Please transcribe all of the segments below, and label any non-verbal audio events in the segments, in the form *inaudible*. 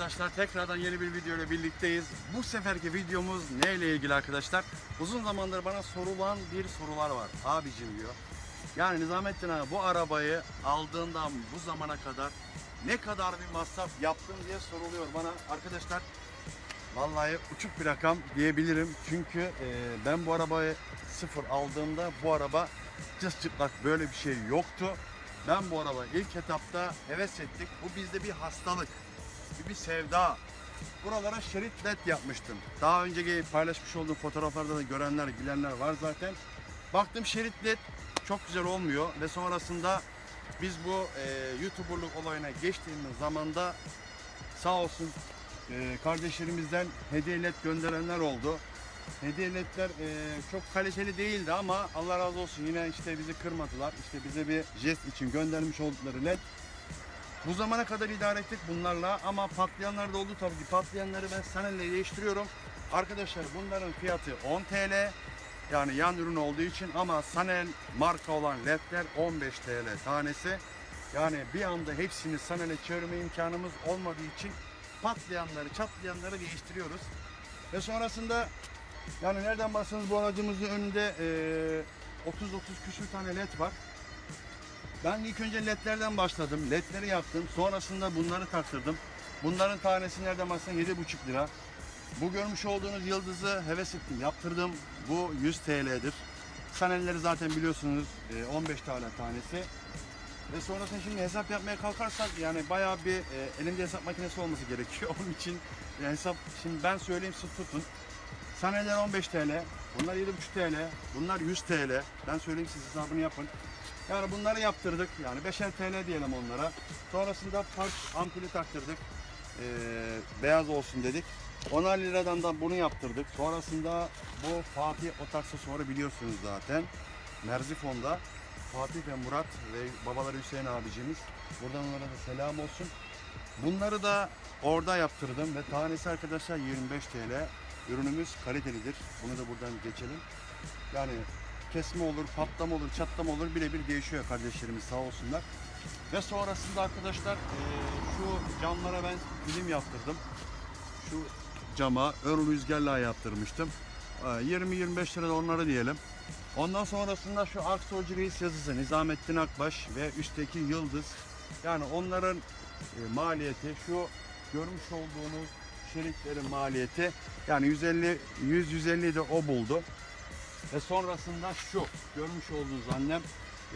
Arkadaşlar. Tekrardan yeni bir video ile birlikteyiz. Bu seferki videomuz neyle ilgili arkadaşlar? Uzun zamandır bana sorulan bir sorular var. Abicim diyor. Yani Nizamettin abi bu arabayı aldığından bu zamana kadar ne kadar bir masraf yaptın diye soruluyor bana. Arkadaşlar vallahi uçuk bir rakam diyebilirim. Çünkü e, ben bu arabayı sıfır aldığımda bu araba cız çıplak böyle bir şey yoktu. Ben bu araba ilk etapta heves ettik. Bu bizde bir hastalık, bir, sevda. Buralara şerit led yapmıştım. Daha önceki paylaşmış olduğum fotoğraflarda da görenler, bilenler var zaten. Baktım şerit led çok güzel olmuyor ve sonrasında biz bu e, YouTuber'lık olayına geçtiğimiz zamanda sağ olsun e, kardeşlerimizden hediye led gönderenler oldu. Hediye ledler e, çok kaliteli değildi ama Allah razı olsun yine işte bizi kırmadılar. İşte bize bir jest için göndermiş oldukları led. Bu zamana kadar idare ettik bunlarla ama patlayanlar da oldu tabii ki. Patlayanları ben Sanel'le değiştiriyorum. Arkadaşlar bunların fiyatı 10 TL. Yani yan ürün olduğu için ama Sanel marka olan ledler 15 TL tanesi. Yani bir anda hepsini Sanel'e çevirme imkanımız olmadığı için patlayanları, çatlayanları değiştiriyoruz. Ve sonrasında yani nereden baksanız bu aracımızın önünde eee, 30-30 küsür tane led var. Ben ilk önce ledlerden başladım. Ledleri yaptım. Sonrasında bunları taktırdım. Bunların tanesi nereden baksan 7,5 lira. Bu görmüş olduğunuz yıldızı heves ettim, yaptırdım. Bu 100 TL'dir. Sanelleri zaten biliyorsunuz e, 15 tane tanesi. Ve sonrasında şimdi hesap yapmaya kalkarsak yani bayağı bir e, elinde hesap makinesi olması gerekiyor. *laughs* Onun için e, hesap şimdi ben söyleyeyim siz tutun. Saneler 15 TL, bunlar 7,5 TL, bunlar 100 TL. Ben söyleyeyim siz hesabını yapın. Yani bunları yaptırdık. Yani 5'er TL diyelim onlara. Sonrasında park ampulü taktırdık. Ee, beyaz olsun dedik. 10'ar liradan da bunu yaptırdık. Sonrasında bu Fatih Otaksesuarı biliyorsunuz zaten. Merzifon'da Fatih ve Murat ve babaları Hüseyin abicimiz. Buradan onlara da selam olsun. Bunları da orada yaptırdım ve tanesi arkadaşlar 25 TL. Ürünümüz kalitelidir. Bunu da buradan geçelim. Yani kesme olur, patlama olur, çatlama olur birebir değişiyor kardeşlerimiz sağ olsunlar. Ve sonrasında arkadaşlar şu camlara ben film yaptırdım. Şu cama ön rüzgarla yaptırmıştım. Eee, 20-25 lira da onlara diyelim. Ondan sonrasında şu Aksolcu Reis yazısı Nizamettin Akbaş ve üstteki yıldız. Yani onların maliyeti şu görmüş olduğunuz şeritlerin maliyeti yani 150 100 150 de o buldu. Ve sonrasında şu görmüş olduğunuz annem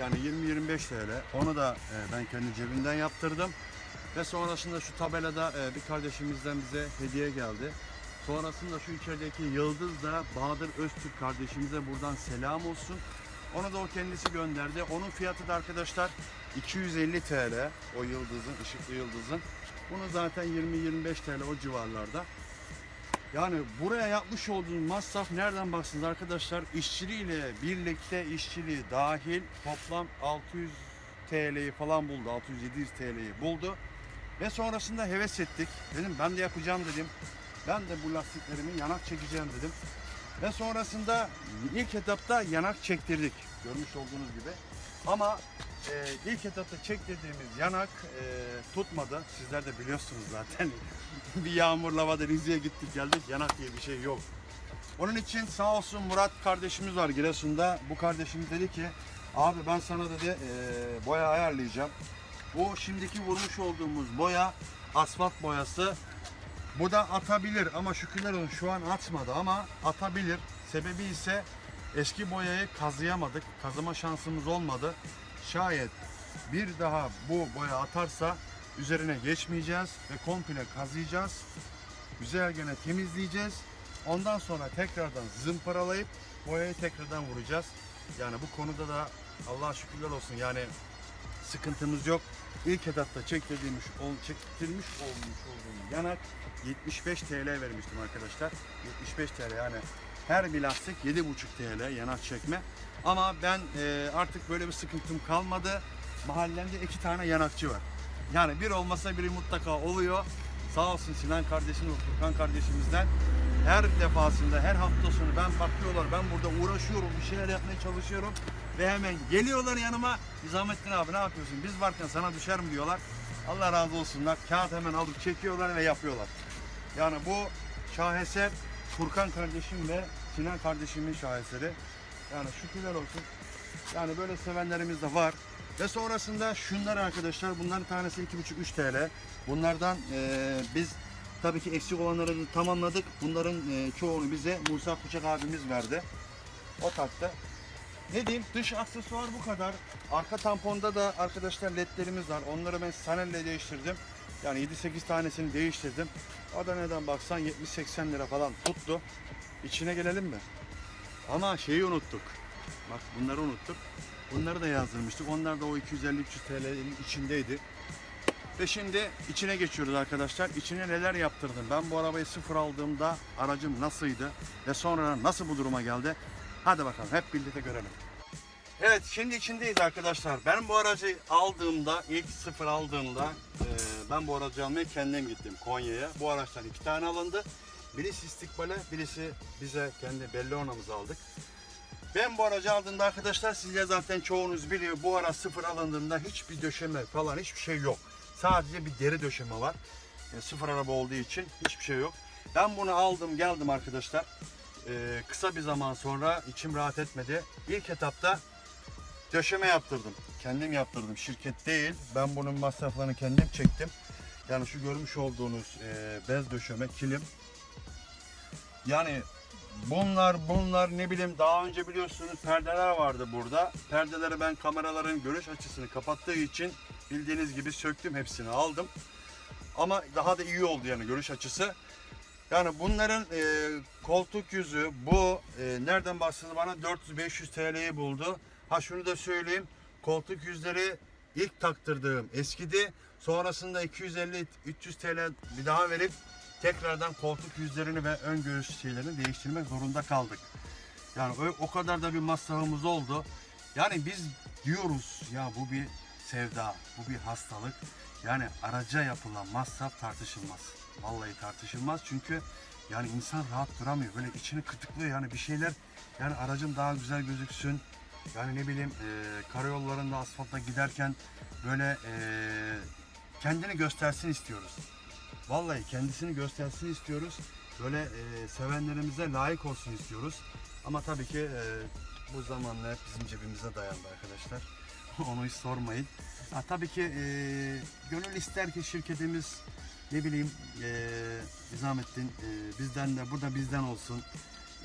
yani 20-25 TL. Onu da e, ben kendi cebimden yaptırdım. Ve sonrasında şu tabelada e, bir kardeşimizden bize hediye geldi. Sonrasında şu içerideki yıldız da Bahadır Öztürk kardeşimize buradan selam olsun. Onu da o kendisi gönderdi. Onun fiyatı da arkadaşlar 250 TL o yıldızın, ışıklı yıldızın. Bunu zaten 20-25 TL o civarlarda. Yani buraya yapmış olduğunuz masraf nereden baksanız arkadaşlar işçiliğiyle birlikte işçiliği dahil toplam 600 TL'yi falan buldu. 600-700 TL'yi buldu. Ve sonrasında heves ettik. Dedim ben de yapacağım dedim. Ben de bu lastiklerimi yanak çekeceğim dedim. Ve sonrasında ilk etapta yanak çektirdik. Görmüş olduğunuz gibi. Ama e, ilk etapta çektirdiğimiz yanak e, tutmadı. Sizler de biliyorsunuz zaten. *laughs* bir yağmur lavada Rize'ye gittik geldik. Yanak diye bir şey yok. Onun için sağ olsun Murat kardeşimiz var Giresun'da. Bu kardeşimiz dedi ki abi ben sana dedi e, boya ayarlayacağım. Bu şimdiki vurmuş olduğumuz boya asfalt boyası. Bu da atabilir ama şükürler olsun şu an atmadı ama atabilir. Sebebi ise eski boyayı kazıyamadık. Kazıma şansımız olmadı. Şayet bir daha bu boya atarsa üzerine geçmeyeceğiz ve komple kazıyacağız. Güzel gene temizleyeceğiz. Ondan sonra tekrardan zımparalayıp boyayı tekrardan vuracağız. Yani bu konuda da Allah'a şükürler olsun yani sıkıntımız yok. İlk etapta çektirmiş, çektirmiş olmuş olduğum yanak 75 TL vermiştim arkadaşlar. 75 TL yani her bir lastik 7,5 TL yanak çekme. Ama ben e, artık böyle bir sıkıntım kalmadı. Mahallemde iki tane yanakçı var. Yani bir olmasa biri mutlaka oluyor. Sağ olsun Sinan kardeşim ve Furkan kardeşimizden her defasında her hafta sonu ben bakıyorlar ben burada uğraşıyorum bir şeyler yapmaya çalışıyorum ve hemen geliyorlar yanıma Nizamettin abi ne yapıyorsun biz varken sana düşer mi diyorlar Allah razı olsunlar. Kağıt hemen alıp çekiyorlar ve yapıyorlar. Yani bu şaheser Furkan kardeşim ve Sinan kardeşimin şaheseri. Yani şükürler olsun. Yani böyle sevenlerimiz de var. Ve sonrasında şunlar arkadaşlar bunların tanesi 2,5-3 TL. Bunlardan eee, biz tabii ki eksik olanları tamamladık. Bunların eee, çoğunu bize Musa Kuçak abimiz verdi. O taktı. Ne diyeyim dış aksesuar bu kadar. Arka tamponda da arkadaşlar ledlerimiz var. Onları ben sanelle değiştirdim. Yani 7-8 tanesini değiştirdim. O da neden baksan 70-80 lira falan tuttu. İçine gelelim mi? Ama şeyi unuttuk. Bak bunları unuttuk. Bunları da yazdırmıştık. Onlar da o 250-300 TL'nin içindeydi. Ve şimdi içine geçiyoruz arkadaşlar. İçine neler yaptırdım? Ben bu arabayı sıfır aldığımda aracım nasıldı? Ve sonra nasıl bu duruma geldi? Hadi bakalım hep birlikte görelim. Evet şimdi içindeyiz arkadaşlar. Ben bu aracı aldığımda, ilk sıfır aldığımda e, ben bu aracı almaya kendim gittim Konya'ya. Bu araçtan iki tane alındı. Birisi istikbale, birisi bize kendi Bellona'mızı aldık. Ben bu aracı aldığımda arkadaşlar siz de zaten çoğunuz biliyor bu araç sıfır alındığında hiçbir döşeme falan hiçbir şey yok. Sadece bir deri döşeme var. E, sıfır araba olduğu için hiçbir şey yok. Ben bunu aldım geldim arkadaşlar. E, kısa bir zaman sonra içim rahat etmedi. İlk etapta döşeme yaptırdım. Kendim yaptırdım. Şirket değil. Ben bunun masraflarını kendim çektim. Yani şu görmüş olduğunuz e, bez döşeme, kilim. Yani bunlar bunlar ne bileyim daha önce biliyorsunuz perdeler vardı burada. Perdeleri ben kameraların görüş açısını kapattığı için bildiğiniz gibi söktüm hepsini aldım. Ama daha da iyi oldu yani görüş açısı. Yani bunların e, koltuk yüzü bu e, nereden baksanız bana 400-500 TL'yi buldu. Ha şunu da söyleyeyim. Koltuk yüzleri ilk taktırdığım eskidi. Sonrasında 250-300 TL bir daha verip tekrardan koltuk yüzlerini ve ön göğüs şeylerini değiştirmek zorunda kaldık. Yani o, o kadar da bir masrafımız oldu. Yani biz diyoruz ya bu bir sevda, bu bir hastalık. Yani araca yapılan masraf tartışılmaz. Vallahi tartışılmaz çünkü yani insan rahat duramıyor. Böyle içini kıtıklıyor yani bir şeyler yani aracım daha güzel gözüksün. Yani ne bileyim e, karayollarında asfaltta giderken böyle e, kendini göstersin istiyoruz. Vallahi kendisini göstersin istiyoruz. Böyle e, sevenlerimize layık olsun istiyoruz. Ama tabii ki e, bu zamanla hep bizim cebimize dayandı arkadaşlar. *laughs* Onu hiç sormayın. Ha, tabii ki e, gönül ister ki şirketimiz ne bileyim e, Nizamettin e, bizden de bu da bizden olsun.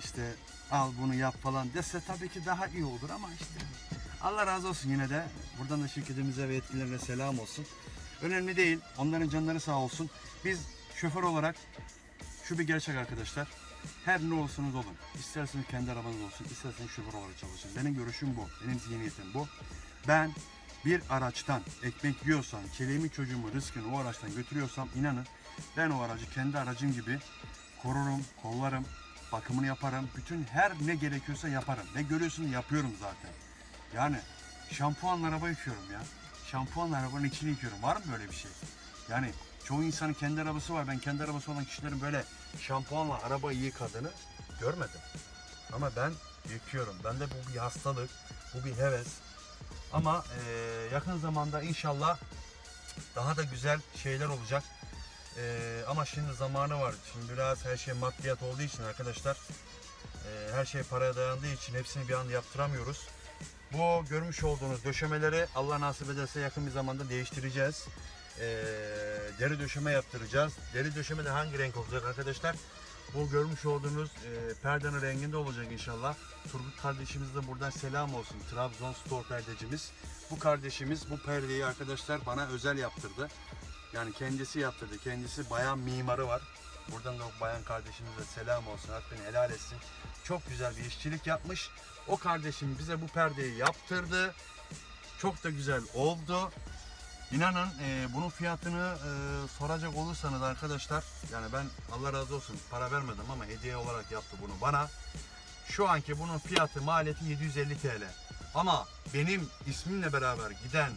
İşte al bunu yap falan dese tabii ki daha iyi olur ama işte Allah razı olsun yine de. Buradan da şirketimize ve yetkililerine selam olsun. Önemli değil. Onların canları sağ olsun. Biz şoför olarak şu bir gerçek arkadaşlar. Her ne olursanız olun. İsterseniz kendi arabanız olsun, isterseniz şoför olarak çalışın. Benim görüşüm bu. Benim zihniyetim bu. Ben bir araçtan ekmek yiyorsam, çeleğimi çocuğumu, rızkını o araçtan götürüyorsam inanın ben o aracı kendi aracım gibi korurum, kollarım, bakımını yaparım. Bütün her ne gerekiyorsa yaparım. Ne görüyorsunuz yapıyorum zaten. Yani şampuanla araba yıkıyorum ya. Şampuanla arabanın içini yıkıyorum. Var mı böyle bir şey? Yani çoğu insanın kendi arabası var. Ben kendi arabası olan kişilerin böyle şampuanla arabayı yıkadığını görmedim. Ama ben yıkıyorum. Bende bu bir hastalık, bu bir heves. Ama eee, yakın zamanda inşallah daha da güzel şeyler olacak. Eee, ama şimdi zamanı var. Şimdi biraz her şey maddiyat olduğu için arkadaşlar eee, her şey paraya dayandığı için hepsini bir anda yaptıramıyoruz. Bu görmüş olduğunuz döşemeleri Allah nasip ederse yakın bir zamanda değiştireceğiz. Eee, deri döşeme yaptıracağız. Deri döşeme de hangi renk olacak arkadaşlar? Bu görmüş olduğunuz eee, perdenin renginde olacak inşallah. Turgut kardeşimiz de buradan selam olsun. Trabzon Store perdecimiz. Bu kardeşimiz bu perdeyi arkadaşlar bana özel yaptırdı. Yani kendisi yaptırdı. Kendisi bayan mimarı var. Buradan da o bayan kardeşimize selam olsun. Hakkını helal etsin. Çok güzel bir işçilik yapmış. O kardeşim bize bu perdeyi yaptırdı. Çok da güzel oldu. İnanın e, bunun fiyatını e, soracak olursanız arkadaşlar yani ben Allah razı olsun para vermedim ama hediye olarak yaptı bunu bana. Şu anki bunun fiyatı maliyeti 750 TL. Ama benim ismimle beraber giden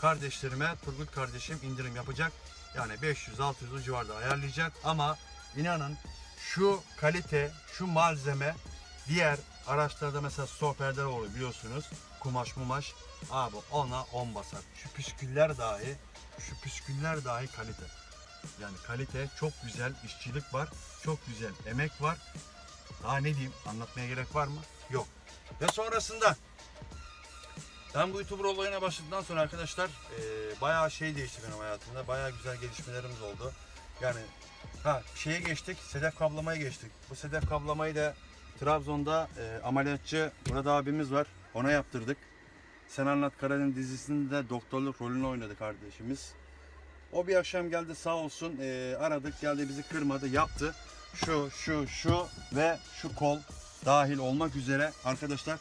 kardeşlerime Turgut kardeşim indirim yapacak. Yani 500-600 civarında ayarlayacak ama inanın şu kalite, şu malzeme diğer araçlarda mesela stoperler oluyor biliyorsunuz. kumaş mumaş abi ona 10 basar. Şu püsküller dahi şu püsküller dahi kalite. Yani kalite çok güzel işçilik var. Çok güzel emek var. Daha ne diyeyim anlatmaya gerek var mı? Yok. Ve sonrasında ben bu YouTuber olayına başladıktan sonra arkadaşlar eee bayağı şey değişti benim hayatımda. Bayağı güzel gelişmelerimiz oldu. Yani ha şeye geçtik, sedef kablamaya geçtik. Bu sedef kablamayı da Trabzon'da eee, ameliyatçı Murat abimiz var. Ona yaptırdık. Sen Anlat Karadeniz dizisinde doktorluk rolünü oynadı kardeşimiz. O bir akşam geldi sağ olsun eee, aradık geldi bizi kırmadı yaptı. Şu şu şu ve şu kol dahil olmak üzere arkadaşlar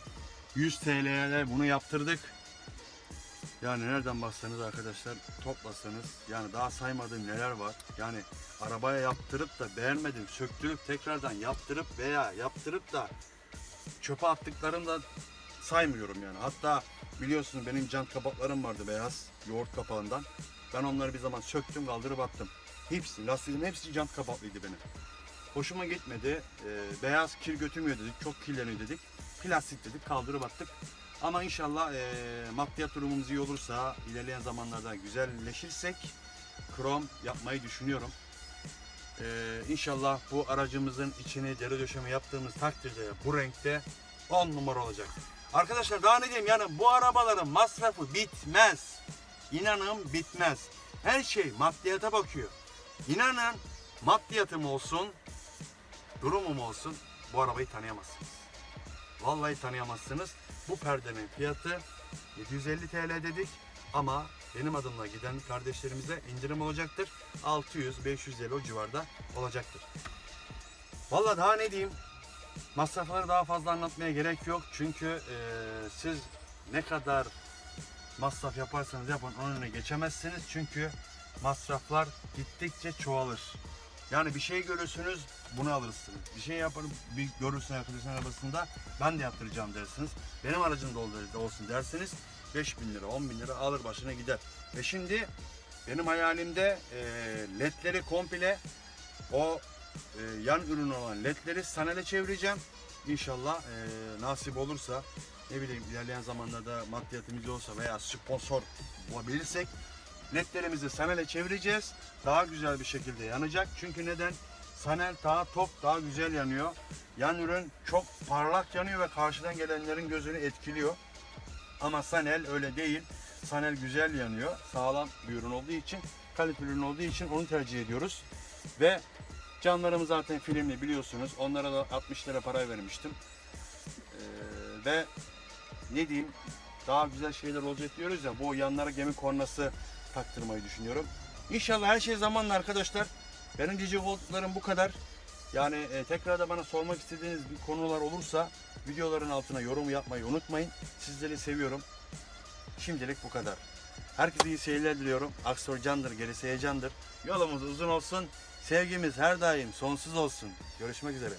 100 TL'ye bunu yaptırdık. Yani nereden baksanız arkadaşlar toplasanız yani daha saymadığım neler var. Yani arabaya yaptırıp da beğenmedim söktürüp tekrardan yaptırıp veya yaptırıp da çöpe attıklarını da saymıyorum yani. Hatta biliyorsunuz benim jant kapaklarım vardı beyaz yoğurt kapağından. Ben onları bir zaman söktüm kaldırıp attım. Hepsi lastiğin hepsi jant kapaklıydı benim. Hoşuma gitmedi. Ee, beyaz kir götürmüyor dedik. Çok kirleniyor dedik. Plastik dedik. Kaldırıp attık. Ama inşallah e, maddiyat durumumuz iyi olursa ilerleyen zamanlarda güzelleşirsek krom yapmayı düşünüyorum. Ee, inşallah bu aracımızın içini deri döşeme yaptığımız takdirde bu renkte 10 numara olacak. Arkadaşlar daha ne diyeyim yani bu arabaların masrafı bitmez. İnanın bitmez. Her şey maddiyata bakıyor. İnanın maddiyatım olsun, durumum olsun bu arabayı tanıyamazsınız. Vallahi tanıyamazsınız. Bu perdenin fiyatı 750 TL dedik ama benim adımla giden kardeşlerimize indirim olacaktır. 600-500 TL o civarda olacaktır. Vallahi daha ne diyeyim? Masrafları daha fazla anlatmaya gerek yok. Çünkü eee, siz ne kadar masraf yaparsanız yapın onun önüne geçemezsiniz. Çünkü masraflar gittikçe çoğalır. Yani bir şey görürsünüz bunu alırsınız. Bir şey yapın bir görürsün arkadaşın arabasında ben de yaptıracağım dersiniz. Benim aracım da ol- olsun dersiniz. 5 bin lira 10 bin lira alır başına gider. Ve şimdi benim hayalimde e, ledleri komple o e, yan ürün olan ledleri sanele çevireceğim. İnşallah e, nasip olursa ne bileyim ilerleyen zamanlarda maddiyatımız olsa veya sponsor bulabilirsek ledlerimizi sanele çevireceğiz. Daha güzel bir şekilde yanacak. Çünkü neden? Sanel daha top daha güzel yanıyor. Yan ürün çok parlak yanıyor ve karşıdan gelenlerin gözünü etkiliyor. Ama Sanel öyle değil. Sanel güzel yanıyor. Sağlam bir ürün olduğu için, kaliteli ürün olduğu için onu tercih ediyoruz. Ve canlarımız zaten filmli biliyorsunuz. Onlara da 60 lira para vermiştim. Ee, ve ne diyeyim daha güzel şeyler olacak diyoruz ya bu yanlara gemi kornası taktırmayı düşünüyorum. İnşallah her şey zamanla arkadaşlar. Benim diyecek olduklarım bu kadar. Yani e, tekrar da bana sormak istediğiniz bir konular olursa videoların altına yorum yapmayı unutmayın. Sizleri seviyorum. Şimdilik bu kadar. Herkese iyi seyirler diliyorum. Aksor candır, gerisi heyecandır. Yolumuz uzun olsun. Sevgimiz her daim sonsuz olsun. Görüşmek üzere.